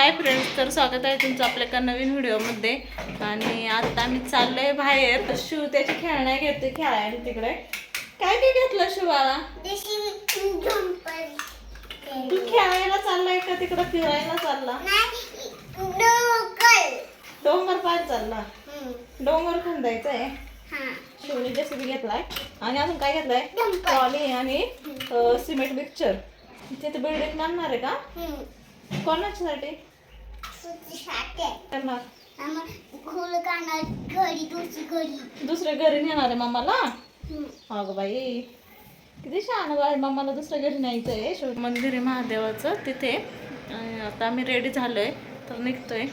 Hi friends तर स्वागत आहे तुमचं आपल्या एका नवीन व्हिडिओमध्ये. आणि आता आम्ही चाललोय बाहेर. शिव त्याची खेळण्या घेते खेळायला तिकडे. काय काय घेतलं शिवाला? तू खेळायला चाललाय का तिकडे? फिरायला चालला? डोंगर. पाय चालला. डोंगर खंदायचा आहे. शिवने जेसीबी घेतलाय. आणि अजून काय घेतलाय? ट्रॉली आणि सिमेंट मिक्सचर. तिथे बिल्डिंग बांधणार आहे का? कोणाच्यासाठी? दुसऱ्या घरी नेणार आहे मामाला? अगं बाई किती छान बाई मामाला दुसऱ्या घरी न्यायचं आहे. मंदिर आहे महादेवाचं तिथे. आता आम्ही रेडी झालोय तर निघतोय.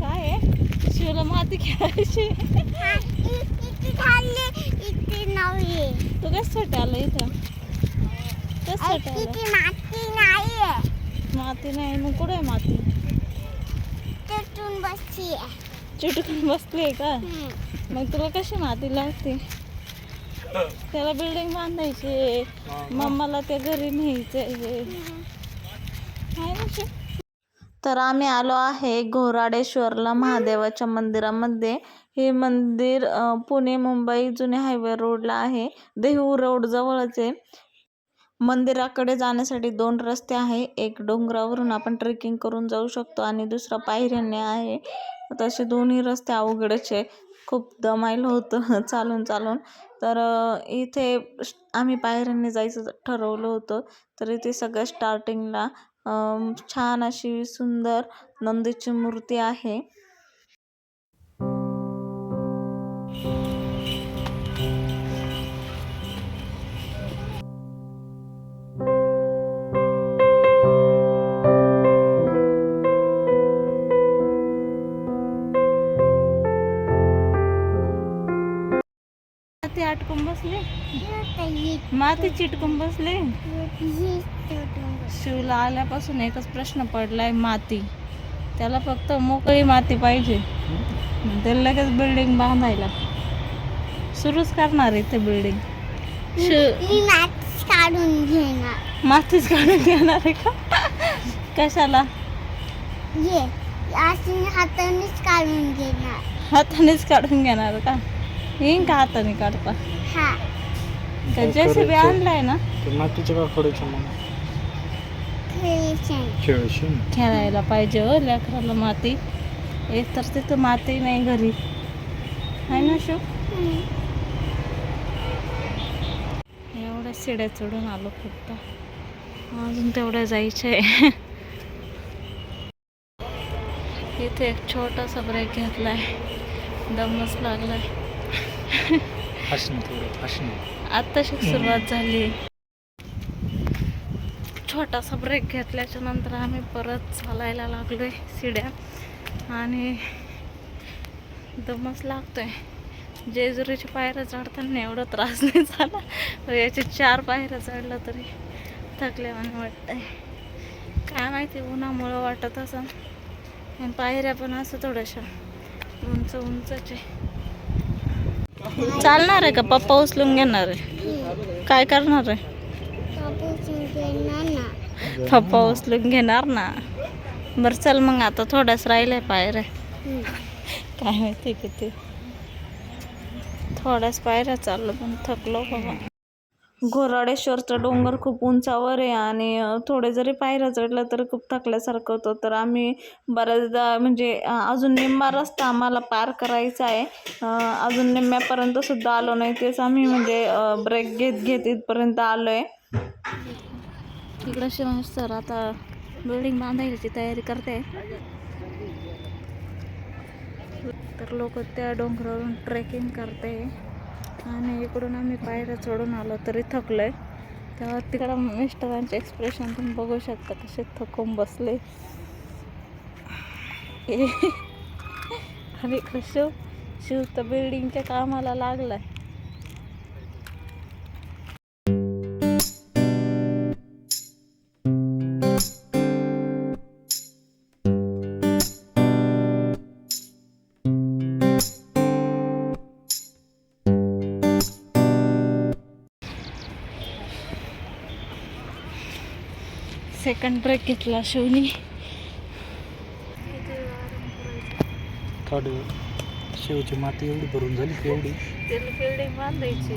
काय शिवला माती खेळायची. तू कशासाठी आलं इथं? माती नाहीये. माती नाही मग कुठे आहे माती? तिथून बसली चिटकून बसली आहे का मग तुला कशी माती लागते? त्याला बिल्डिंग बांधायची मम्माला त्या घरी न्यायचंय आहे ना शिव? तर आम्ही आलो आहे घोराडेश्वरला महादेवाच्या मंदिरामध्ये. हे मंदिर अ, पुणे मुंबई जुने हायवे रोडला आहे. देहू रोड जवळच आहे. मंदिराकडे जाण्यासाठी दोन रस्ते आहे. एक डोंगरावरून आपण ट्रेकिंग करून जाऊ शकतो आणि दुसरा पायऱ्याने आहे. तसे दोन्ही रस्ते अवघडच आहे. खूप दमायला होतं चालून चालून. तर इथे आम्ही पायऱ्यांनी जायचं ठरवलं होतं. तर इथे सगळ्या स्टार्टिंगला छान अशी सुंदर नंदीची मूर्ती आहे. माती चिटकून बसले. शिवला आल्यापासून एकच प्रश्न पडलाय माती. त्याला फक्त मोकळी माती पाहिजे. ते लगेच बिल्डिंग बांधायला. सुरूच करणार आहे ते बिल्डिंग काढून घेणार. मातीच काढून घेणार आहे का? कशाला? ये हातानेच काढून घेणार. हातानेच काढून घेणार का? येईन का हाताने काढता? हा. जेसीबी आणलाय ना खेळायची खेळायला पाहिजे हो लेकराला माती एक तर तिथं माती नाही घरी आहे ना शिव एवढ्या शिड्या चढून आलो फक्त अजून तेवढ्या जायचं आहे इथे एक छोटासा ब्रेक घेतलाय दमच लागलाय हसणे थोडं हसणे आत्ताशी सुरुवात झाली. छोटासा ब्रेक घेतल्याच्या नंतर आम्ही परत चालायला लागलो आहे शिड्या आणि दमच लागतो आहे जेजुरीच्या पायऱ्या चढताना एवढा त्रास नाही झाला. याचे चार पायऱ्या चढलं तरी थकल्यावाने वाटतंय. काय माहिती उन्हामुळं वाटत असं आणि पायऱ्या पण असं थोड्याशा उंच उंचच. आहे चालणार आहे का? पप्पा उचलून घेणार आहे. काय करणार आहे? पप्पा उचलून घेणार ना. बरं चल मग आता थोडाच राहिलंय पायऱ्या काय माहिती किती. थोड्याच पायऱ्या चाललो पण थकलो बाबा. घोराडेश्वरचं डोंगर खूप उंचावर आहे आणि थोडे जरी पायऱ्या चढलं तर खूप थकल्यासारखं होतं. तर आम्ही बऱ्याचदा म्हणजे अजून निम्मा रस्ता आम्हाला पार करायचा आहे. अजून निम्म्यापर्यंत सुद्धा आलो नाही. तेच आम्ही म्हणजे ब्रेक घेत घेत इथपर्यंत आलो आहे इकडं शिवाय सर आता बिल्डिंग बांधायची तयारी करते. तर लोक त्या डोंगरावरून ट्रेकिंग करते. आणि इकडून आम्ही पायऱ्या चढून आलो तरी थकलो आहे तेव्हा तिकडं मिस्टरांचे एक्सप्रेशन तुम्ही बघू शकता कसे थकून बसले. आणि इकडं शिव शिव तर बिल्डिंगच्या कामाला लागलाय. सेकंड ब्रेक घेतला शिवनी. थोडी शेवची माती एवढी भरून झाली त्याला बिल्डिंग बांधायची.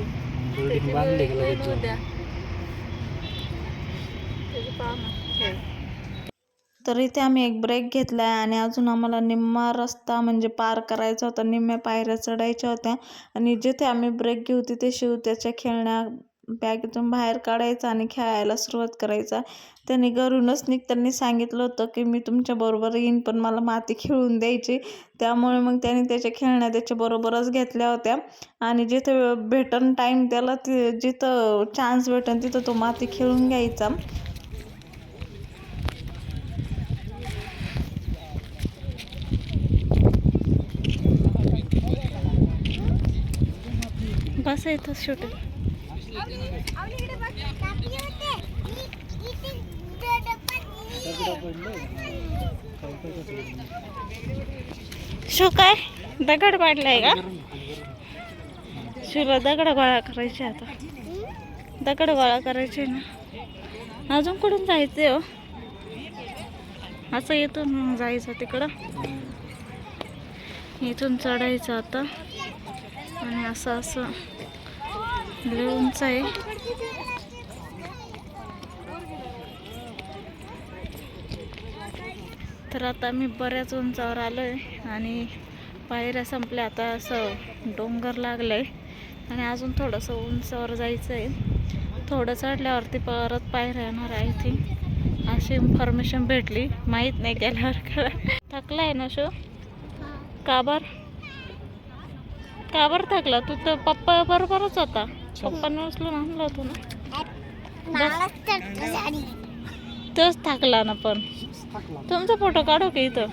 बिल्डिंग बांधली की लगेच जाऊन. तर इथे आम्ही एक ब्रेक घेतला आहे आणि अजून आम्हाला निम्मा रस्ता म्हणजे पार करायचा होता. निम्म्या पायऱ्या चढायच्या होत्या. आणि जिथे आम्ही ब्रेक घेऊ तिथे शिव त्याच्या खेळण्या बॅगेतून बाहेर काढायचा आणि खेळायला सुरुवात करायचा. त्यांनी घरूनच निघताना सांगितलं होतं की मी तुमच्याबरोबर येईन पण मला माती खेळून द्यायची. त्यामुळे मग त्याने त्याच्या खेळण्या त्याच्याबरोबरच घेतल्या होत्या. आणि जिथे भेटन टाईम त्याला ति जिथं चान्स भेटन तिथं तो माती खेळून घ्यायचा. बस येतं शूटिंग शो काय? दगड पाडलाय का? शिला दगड गोळा करायचे आता. दगड गोळा करायचे ना. अजून कुठून जायचंय हो? असं येतो जायचं तिकडं. इथून चढायचं आता. आणि असं असं. उंच आहे. तर आता मी बऱ्याच उंचावर आलो आहे आणि पायऱ्या संपल्या आता असं डोंगर लागलं आहे आणि अजून थोडंसं उंचावर जायचं आहे थोडं चढल्यावरती परत पायऱ्या येणार आय थिंक अशी इन्फॉर्मेशन भेटली. माहीत नाही गेल्यावर का थकला आहे ना शो? का बर? का थकला? तू तर पप्पा बरोबरच होता. पप्पाने उचलून आणलं होतं ना. तोच थकला ना पण. तुमचा फोटो काढू का इथं?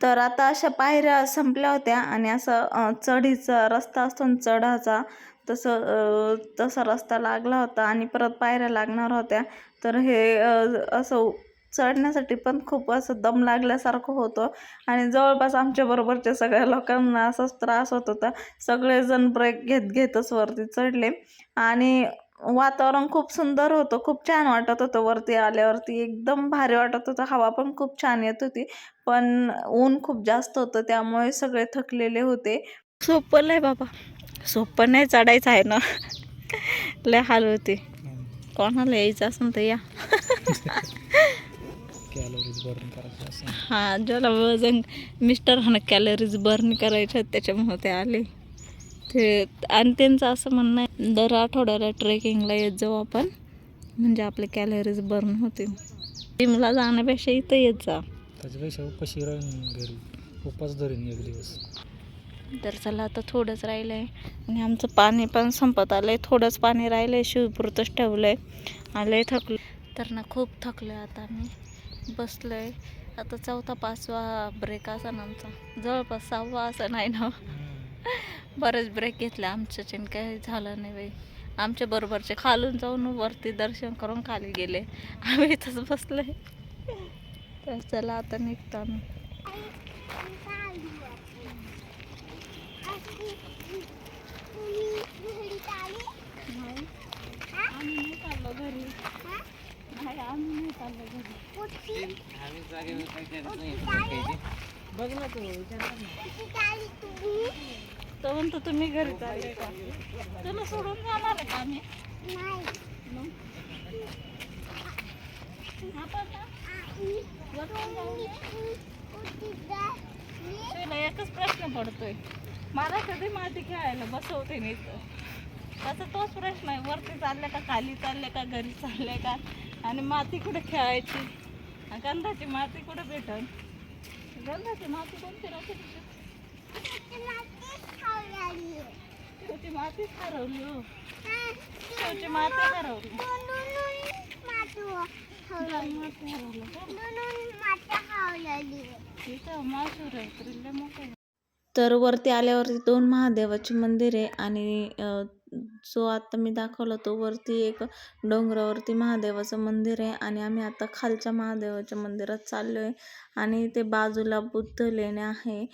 तर आता अशा पायऱ्या संपल्या होत्या आणि असं चढीचा रस्ता असतो ना चढाचा तसं तसा रस्ता लागला होता आणि परत पायऱ्या लागणार होत्या. तर हे असं चढण्यासाठी पण खूप असं दम लागल्यासारखं होतं. आणि जवळपास आमच्या बरोबरच्या सगळ्या लोकांना असाच त्रास होत होता. सगळेजण ब्रेक घेत घेतच वरती चढले. आणि वातावरण खूप सुंदर होतं. खूप छान वाटत होतं वरती आल्यावरती. एकदम भारी वाटत होतं. हवा पण खूप छान येत होती. पण ऊन खूप जास्त होतं. त्यामुळे सगळे थकलेले होते. सोपं लय बाबा. सोपं नाही चढायचं आहे ना. लय हाल होते. कोणाला यायचं असेल तर या. कॅलरीज बर्न करायचं असं. हा ज्याला वजन मिस्टरांना कॅलरीज बर्न करायच्या त्याच्यामुळे ते आले. ते आणि त्यांचं असं म्हणणं आहे दर आठवड्याला ट्रेकिंगला येत जाऊ आपण. म्हणजे आपले कॅलरीज बर्न होतील. जिमला जाण्यापेक्षा इथं येत जा. त्याच्यापेक्षा उपाशी राहीन घरी उपास धरीन एक दिवस. तर चला आता थोडंच राहिलं आहे आणि आमचं पाणी पण संपत आलं आहे थोडंच पाणी राहिलं आहे शिवपुरतंच ठेवलं आहे आलं आहे थकलं. तर ना खूप थकलं आता मी. बसलो आहे आता चौथा पाचवा ब्रेक असा ना आमचा. जवळपास सहावा असं नाही ना. बरेच ब्रेक घेतले आमच्याच्याने काही झालं नाही बाई. आमच्या बरोबरचे खालून जाऊन वरती दर्शन करून खाली गेले. आम्ही इथंच बसलो आहे तर चला आता निघतो आम्ही घरी. नाही आम्ही नाही चाललो घरी बघ ना तू तो म्हणतो तुम्ही घरी चालले का तुला सोडून जाणार का आम्ही. तुला एकच प्रश्न पडतोय. मला कधी माती खेळायला बसवते नाही तर. त्याचा तोच प्रश्न आहे. वरती चालले का खाली चालले का घरी चालले का? आणि माती कुठे खेळायची? आणि गंधाची माती कुठे भेटल गंधाची माती कोणती राहते शेवटी मातीच हरवली हो. शेवटी माती हरवली माती हरवली तिथं आहे तर वरती आल्यावरती दोन महादेवाची मंदिर आहे आणि जो आता मी दाखवला तो वरती एक डोंगरावरती महादेवाचं मंदिर आहे आणि आम्ही आता खालच्या महादेवाच्या मंदिरात चाललो आहे आणि ते बाजूला बुद्ध लेणे आहे.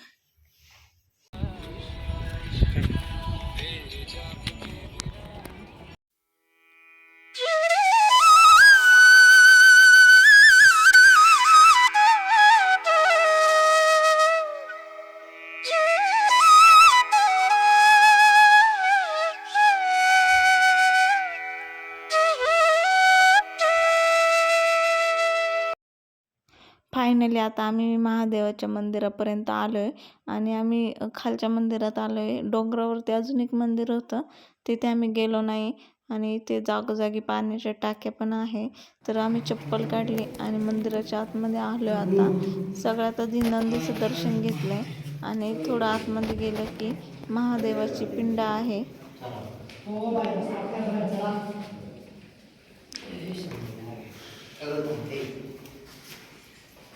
फायनली आता आम्ही महादेवाच्या मंदिरापर्यंत आलो आहे आणि आम्ही खालच्या मंदिरात आलो आहे डोंगरावरती अजून एक मंदिर होतं. तिथे आम्ही गेलो नाही. आणि इथे जागोजागी पाण्याच्या टाक्या पण आहे. तर आम्ही चप्पल काढली आणि मंदिराच्या आतमध्ये आलो आहे आता. सगळ्यात आधी नंदीचं दर्शन घेतलं आहे आणि थोडं आतमध्ये गेलं की महादेवाची पिंड आहे.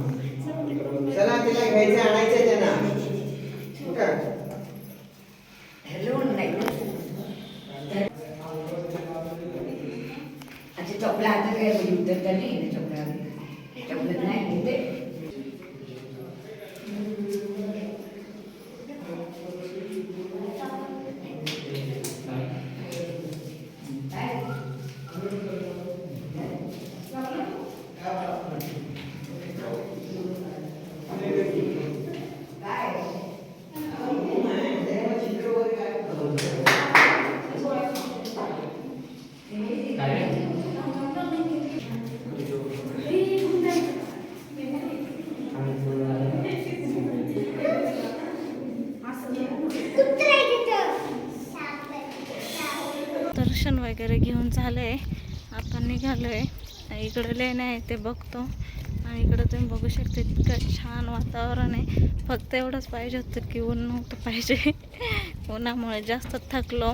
चला तिला घ्यायचं आणायचं त्यांना उठा. अच्छा चपला आता काय उतर तर नाही ना चपला चपला नाही ते कुत्रा आहे तिथं. साप आहे. साप आहे. दर्शन वगैरे घेऊन झालं आहे आता निघालो आहे इकडं लेण्या आहे ते बघतो. आणि इकडं तुम्ही बघू शकता इतकं छान वातावरण आहे. फक्त एवढंच पाहिजे होतं की ऊन नव्हतं पाहिजे. उन्हामुळे जास्त थकलो.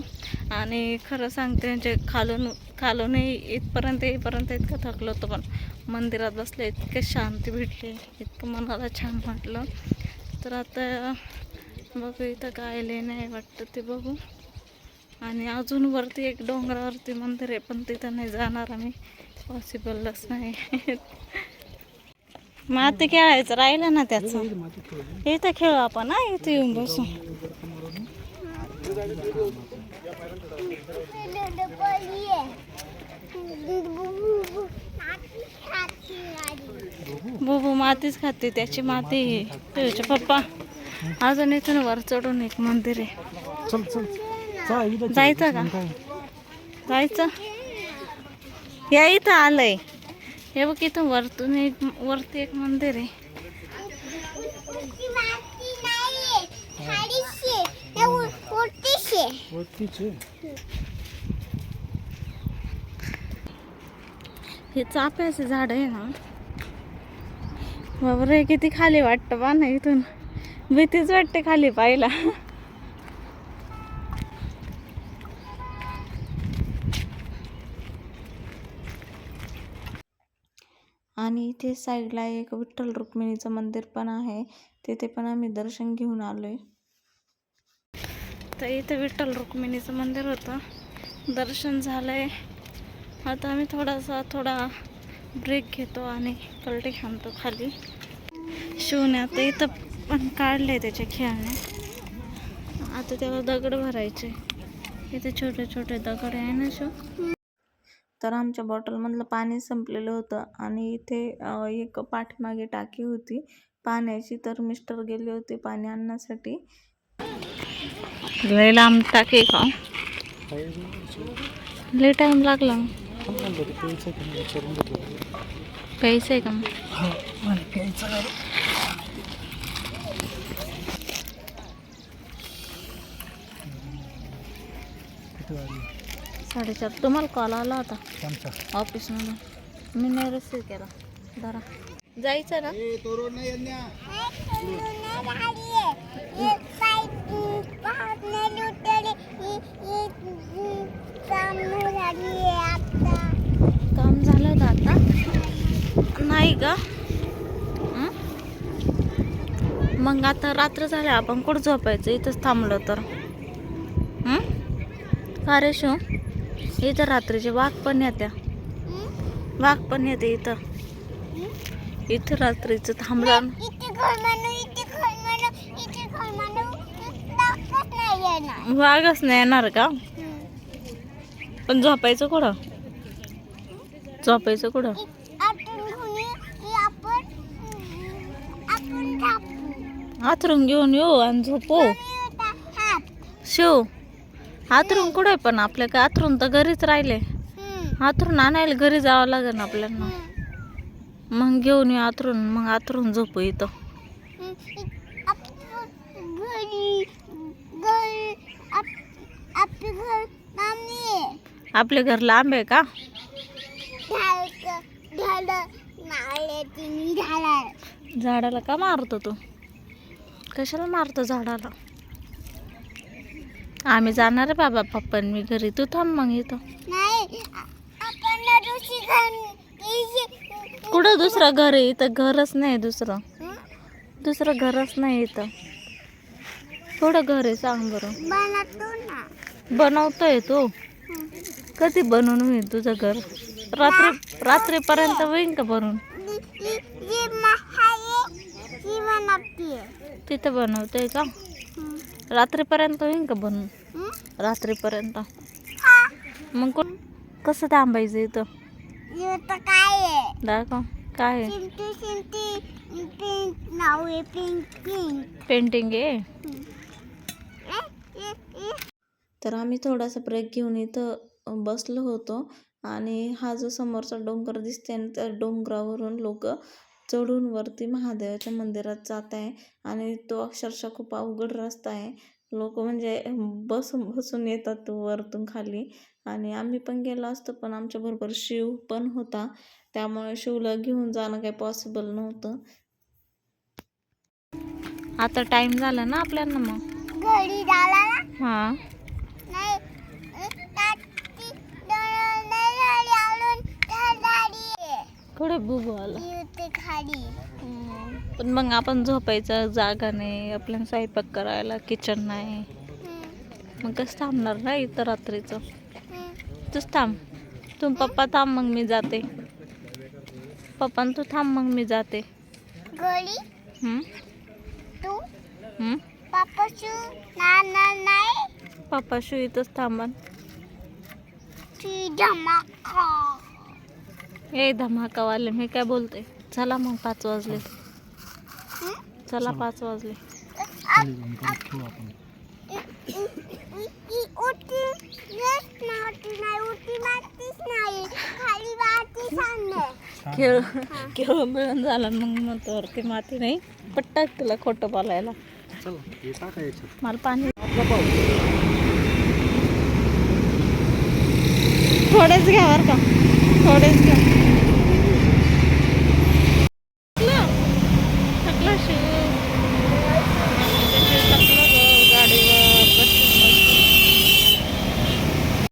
आणि खरं सांगते म्हणजे खालून खालूनही इथपर्यंत येईपर्यंत इतकं थकलो होतो पण मंदिरात बसले इतके शांती भेटली. इतकं मनाला छान वाटलं. तर आता बघू इथं काय लेणं आहे वाटतं ते बघू. आणि अजून वरती एक डोंगरावरती मंदिर आहे पण तिथं नाही जाणार आम्ही. पॉसिबलच नाही. माती खेळायचं राहिलं ना त्याचं. इथं खेळू आपण ना इथे येऊन बसू बुबू मातीच खाते त्याची माती तुझ्या पप्पा अजून इथून वर चढून एक मंदिर आहे. जायचं का? जायचं? या इथं आलंय. हे बघ इथं वरतून एक वरती एक मंदिर आहे. हे चाफ्याचे झाड आहे ना. बापरे किती खाली वाटतं बा ना इथून. भीतीच वाटते खाली पाहिला आणि इथे साईडला एक विठ्ठल रुक्मिणीचं मंदिर पण आहे. तिथे पण आम्ही दर्शन घेऊन आलोय. तर इथे विठ्ठल रुक्मिणीचं मंदिर होतं. दर्शन झालंय. आता आम्ही थोडासा थोडा ब्रेक घेतो आणि कलटे खांतो खाली. शिवण्या आता इथं पण काढले त्याचे खेळणे. आता त्याला दगड भरायचे. इथे छोटे छोटे दगड आहे ना शिव? तर आमच्या बॉटलमधलं पाणी संपलेलं होतं आणि इथे एक पाठीमागे टाकी होती. पाण्याची तर मिस्टर गेले होते पाणी आणण्यासाठी. लय लांब टाकी का? लय टाइम लागला. प्यायचं आहे का? साडेचार. तुम्हाला कॉल आला होता? आमचा. ऑफिसमधून मी नाही रिसीव केला. जरा. जायचं ना? झालीये. झालीये. काम झालं का आता? नाही का? मग आता रात्र झाली. आपण कुठं झोपायचं? इथंच थांबलो तर. हं? का रे शिव इथं रात्रीचे वाघ पण येत्या? वाघ पण येते इथं. इथं रात्रीचं थांबलं. वाघच नाही येणार. का. पण झोपायचं कुठं? झोपायचं कुठं. आथरून घेऊन येऊ आणि झोपू. शिव. आथरून कुठे पण आपल्या का आथरून तर घरीच राहिले. आथरून आणायला घरी जावं लागेल आपल्याला. मग घेऊन येऊ आथरून मग आथरून झोपू इथं. आपलं घर लांब आहे का? झाडाला का मारतो तू? कशाला मारतो झाडाला? आम्ही जाणार आहे बाबा पप्पा मी घरी. तू थांब मग इथे- कुठं दुसरं घर आहे? इथं घरच नाही दुसरं? दुसरं घरच नाही इथं. कुठं घर आहे सांग बरं. बनवतोय तू. कधी बनवून होईल तुझं घर? रात्री रात्रीपर्यंत होईन का बनवून? तिथं बनवतोय का. रात्रीपर्यंत होईन का बनवून हं? रात्रीपर्यंत. मग को- कसं थांबायचं इथं? काय दाखव काय आहे? चिमटी चिमटी पिंक नाव आहे पिंक. पिंक पेंटिंग आहे. तर आम्ही थोडासा ब्रेक घेऊन इथं अ, बसलो होतो आणि हा जो समोरचा डोंगर दिसते ना त्या डोंगरावरून लोक चढून वरती महादेवाच्या मंदिरात जात आहे आणि तो अक्षरशः खूप अवघड रस्ता आहे. लोक म्हणजे बसून बसून येतात वरतून खाली आणि आम्ही पण गेलो असतो पण आमच्याबरोबर शिव पण होता. त्यामुळे शिवला घेऊन जाणं काही पॉसिबल नव्हतं. आता टाईम झाला ना आपल्याला मग? घरी झाला ना? हां नाही अ, ताती दोन नाही झाली आलून त्या झाडी आहे. कुठे बुबू आला. खाली. पण मग आपण झोपायचं जागा नाही आपल्याला स्वयंपाक करायला किचन नाही. मग कसं थांबणार ना इथं रात्रीचं. तूच थांब. तू पप्पा थांब मग मी जाते. पप्पा तू थांब मग मी जाते. घरी? तू? पापाशू ना ना नाही? पप्पा शू इथंच थांबन. ती धमाका ए धमाकावाले मी काय बोलते? चला मग पाच वाजले. चला पाच वाजले. माती खेळ खेळ मिळून झाला मग म्हणतो वरती माती नाही. पट्टाक तुला खोटं बोलायला. मला पाणी थोडेच घ्या बरं का थोडेच घ्या